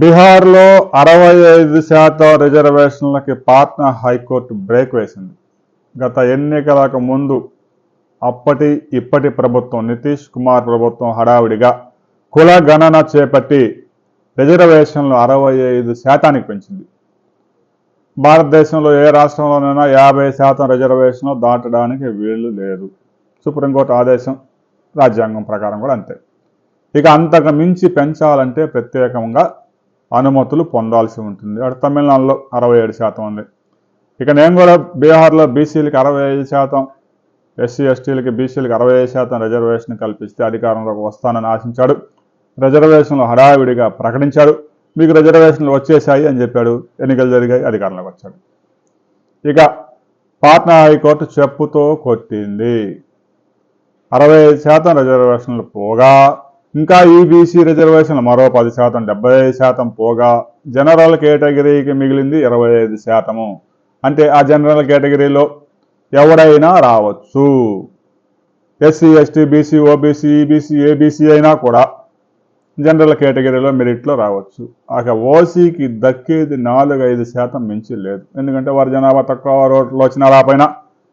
బీహార్లో అరవై ఐదు శాతం రిజర్వేషన్లకి పాట్నా హైకోర్టు బ్రేక్ వేసింది. గత ఎన్నికలకు ముందు అప్పటి ఇప్పటి ప్రభుత్వం నితీష్ కుమార్ ప్రభుత్వం హడావిడిగా కుల గణన చేపట్టి రిజర్వేషన్లు అరవై ఐదు శాతానికి పెంచింది. భారతదేశంలో ఏ రాష్ట్రంలోనైనా యాభై శాతం రిజర్వేషన్ దాటడానికి వీలు లేదు. సుప్రీంకోర్టు ఆదేశం రాజ్యాంగం ప్రకారం కూడా అంతే. ఇక అంతకు మించి పెంచాలంటే ప్రత్యేకంగా అనుమతులు పొందాల్సి ఉంటుంది. అటు తమిళనాడులో అరవై ఏడు శాతం ఉంది. ఇక నేను కూడా బీహార్లో బీసీలకి అరవై ఐదు శాతం ఎస్సీ ఎస్టీలకి బీసీలకి అరవై ఐదు శాతం రిజర్వేషన్ కల్పిస్తే అధికారంలోకి వస్తానని ఆశించాడు. రిజర్వేషన్లు హడావిడిగా ప్రకటించాడు. మీకు రిజర్వేషన్లు వచ్చేసాయి అని చెప్పాడు. ఎన్నికలు జరిగాయి అధికారంలోకి వచ్చాడు. ఇక పాట్నా హైకోర్టు చెప్పుతో కొట్టింది. అరవై ఐదు శాతం రిజర్వేషన్లు పోగా ఇంకా ఈబీసీ రిజర్వేషన్లు మరో పది శాతం డెబ్బై ఐదు శాతం పోగా జనరల్ కేటగిరీకి మిగిలింది ఇరవై ఐదు శాతము. అంటే ఆ జనరల్ కేటగిరీలో ఎవడైనా రావచ్చు. SC ST BC OBC EBC ABC అయినా కూడా జనరల్ కేటగిరీలో మెరిట్లో రావచ్చు. అక ఓసీకి దక్కేది నాలుగు ఐదు శాతం మించి లేదు. ఎందుకంటే వారి జనాభా తక్కువ రోడ్లు వచ్చిన రాపైన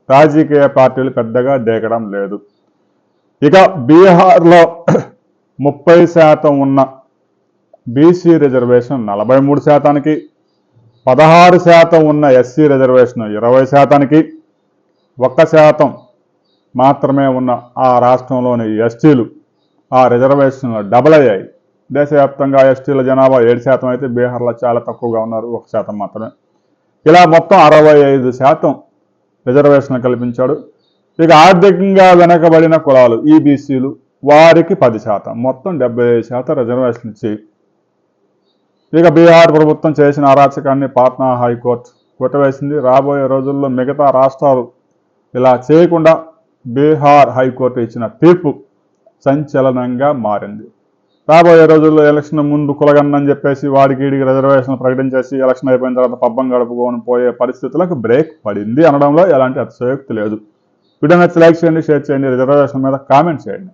రాజకీయ పార్టీలు పెద్దగా దేకడం లేదు. ఇక బీహార్లో ముప్పై శాతం ఉన్న బీసీ రిజర్వేషన్ నలభై మూడు శాతానికి పదహారు శాతం ఉన్న ఎస్సీ రిజర్వేషన్ ఇరవై శాతానికి ఒక్క శాతం మాత్రమే ఉన్న ఆ రాష్ట్రంలోని ఎస్టీలు ఆ రిజర్వేషన్లు డబుల్ అయ్యాయి. దేశవ్యాప్తంగా ఎస్టీల జనాభా ఏడు శాతం అయితే బీహార్లో చాలా తక్కువగా ఉన్నారు ఒక శాతం మాత్రమే. ఇలా మొత్తం అరవై ఐదు శాతం రిజర్వేషన్ కల్పించాడు. ఇక ఆర్థికంగా వెనకబడిన కులాలు ఈబీసీలు వారికి పది శాతం. మొత్తం డెబ్బై ఐదు శాతం రిజర్వేషన్ ఇచ్చి ఇక బీహార్ ప్రభుత్వం చేసిన అరాచకాన్ని పాట్నా హైకోర్టు కొట్టవేసింది. రాబోయే రోజుల్లో మిగతా రాష్ట్రాలు ఇలా చేయకుండా బీహార్ హైకోర్టు ఇచ్చిన తీర్పు సంచలనంగా మారింది. రాబోయే రోజుల్లో ఎలక్షన్ ముందు కులగన్నని చెప్పేసి వాడికిడికి రిజర్వేషన్ ప్రకటించేసి ఎలక్షన్ అయిపోయిన తర్వాత పబ్బం గడుపుకొని పోయే పరిస్థితులకు బ్రేక్ పడింది అనడంలో ఎలాంటి అతిశయోక్తి లేదు. వీడియో నచ్చి లైక్ చేయండి షేర్ చేయండి రిజర్వేషన్ మీద కామెంట్ చేయండి.